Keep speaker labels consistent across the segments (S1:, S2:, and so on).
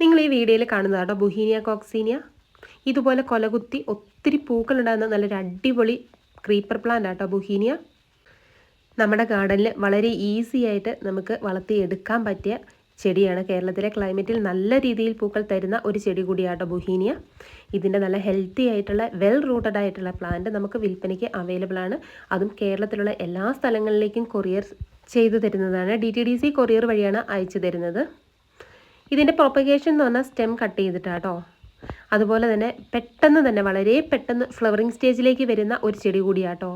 S1: നിങ്ങൾ ഈ വീഡിയോയിൽ കാണുന്നത് കേട്ടോ. ബുഹീനിയ കോക്സീനിയ. ഇതുപോലെ കൊലകുത്തി ഒത്തിരി പൂക്കളുണ്ടാകുന്ന നല്ലൊരു അടിപൊളി ക്രീപ്പർ പ്ലാന്റ് ആട്ടോ ബുഹീനിയ. നമ്മുടെ ഗാർഡനിൽ വളരെ ഈസി ആയിട്ട് നമുക്ക് വളർത്തിയെടുക്കാൻ പറ്റിയ ചെടിയാണ്. കേരളത്തിലെ ക്ലൈമറ്റിൽ നല്ല രീതിയിൽ പൂക്കൾ തരുന്ന ഒരു ചെടി കൂടിയാട്ടോ ബുഹീനിയ. ഇതിന്റെ നല്ല ഹെൽത്തി ആയിട്ടുള്ള വെൽ റൂട്ടഡ് ആയിട്ടുള്ള പ്ലാന്റ് നമുക്ക് വിൽപ്പനയ്ക്ക് അവൈലബിൾ ആണ്. അതും കേരളത്തിലുള്ള എല്ലാ സ്ഥലങ്ങളിലേക്കും കൊറിയർ ചെയ്തു തരുന്നതാണ്. D T D C courier വഴിയാണ് അയച്ചു തരുന്നത്. ഇതിന്റെ പ്രൊപ്പഗേഷൻ എന്ന് പറഞ്ഞാൽ സ്റ്റെം കട്ട് ചെയ്തിട്ടാണ് കേട്ടോ അതുപോലെ തന്നെ പെട്ടെന്ന് തന്നെ വളരെ പെട്ടെന്ന് ഫ്ലവറിങ് സ്റ്റേജിലേക്ക് വരുന്ന ഒരു ചെടി കൂടിയാട്ടോ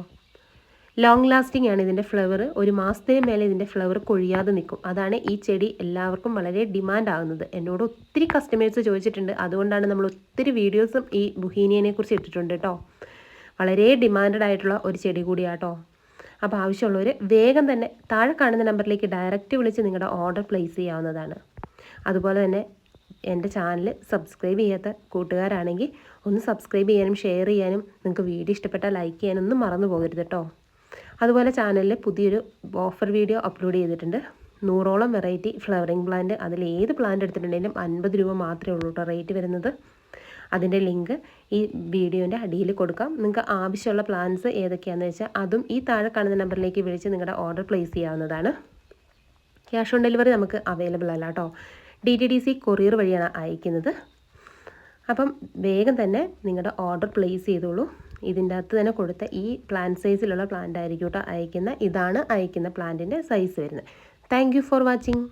S1: ലോങ് ലാസ്റ്റിംഗ് ആണ് ഇതിന്റെ ഫ്ലവർ ഒരു മാസത്തിന് മേലെ ഇതിന്റെ ഫ്ലവർ കൊഴിയാതെ നിൽക്കും. അതാണ് ഈ ചെടി എല്ലാവർക്കും വളരെ ഡിമാൻഡ് ആകുന്നത് എന്നോട് ഒത്തിരി കസ്റ്റമേഴ്സ് ചോദിച്ചിട്ടുണ്ട്. അതുകൊണ്ടാണ് നമ്മൾ ഒത്തിരി വീഡിയോസും ഈ ബുഹീനിയനെ കുറിച്ച് ഇട്ടിട്ടുണ്ട് കേട്ടോ വളരെ ഡിമാൻഡഡ് ആയിട്ടുള്ള ഒരു ചെടി കൂടിയാട്ടോ അപ്പോൾ ആവശ്യമുള്ളവർ വേഗം തന്നെ താഴെ കാണുന്ന നമ്പറിലേക്ക് ഡയറക്റ്റ് വിളിച്ച് നിങ്ങളുടെ ഓർഡർ പ്ലേസ് ചെയ്യാവുന്നതാണ്. അതുപോലെ തന്നെ എന്റെ ചാനൽ സബ്സ്ക്രൈബ് ചെയ്യാത്ത കൂട്ടുകാരാണെങ്കിൽ ഒന്ന് സബ്സ്ക്രൈബ് ചെയ്യാനും ഷെയർ ചെയ്യാനും നിങ്ങൾക്ക് വീഡിയോ ഇഷ്ടപ്പെട്ടാൽ ലൈക്ക് ചെയ്യാനും ഒന്നും മറന്നു പോകരുത് കേട്ടോ. അതുപോലെ ചാനലിൽ പുതിയൊരു ഓഫർ വീഡിയോ അപ്ലോഡ് ചെയ്തിട്ടുണ്ട്. നൂറോളം വെറൈറ്റി ഫ്ലവറിങ് പ്ലാന്റ് അതിൽ ഏത് പ്ലാന്റ് എടുത്തിട്ടുണ്ടെങ്കിലും അൻപത് രൂപ മാത്രമേ ഉള്ളൂ കേട്ടോ റേറ്റ് വരുന്നത്. അതിന്റെ ലിങ്ക് ഈ വീഡിയോന്റെ അടിയിൽ കൊടുക്കാം. നിങ്ങൾക്ക് ആവശ്യമുള്ള പ്ലാൻസ് ഏതൊക്കെയാണെന്ന് വെച്ചാൽ അതും ഈ താഴെ കാണുന്ന നമ്പറിലേക്ക് വിളിച്ച് നിങ്ങളുടെ ഓർഡർ പ്ലേസ് ചെയ്യാവുന്നതാണ്. ക്യാഷ് ഓൺ ഡെലിവറി നമുക്ക് അവൈലബിൾ അല്ല കേട്ടോ. D T D C courier വഴിയാണ് അയക്കുന്നത്. അപ്പം വേഗം തന്നെ നിങ്ങളുടെ ഓർഡർ പ്ലേസ് ചെയ്തോളൂ. ഇതിന്റെ അകത്ത് തന്നെ കൊടുത്ത ഈ പ്ലാൻ സൈസിലുള്ള പ്ലാന്റ് ആയിരിക്കും കേട്ടോ അയക്കുന്ന. ഇതാണ് അയക്കുന്ന പ്ലാന്റിന്റെ സൈസ് വരുന്നത്. Thank for watching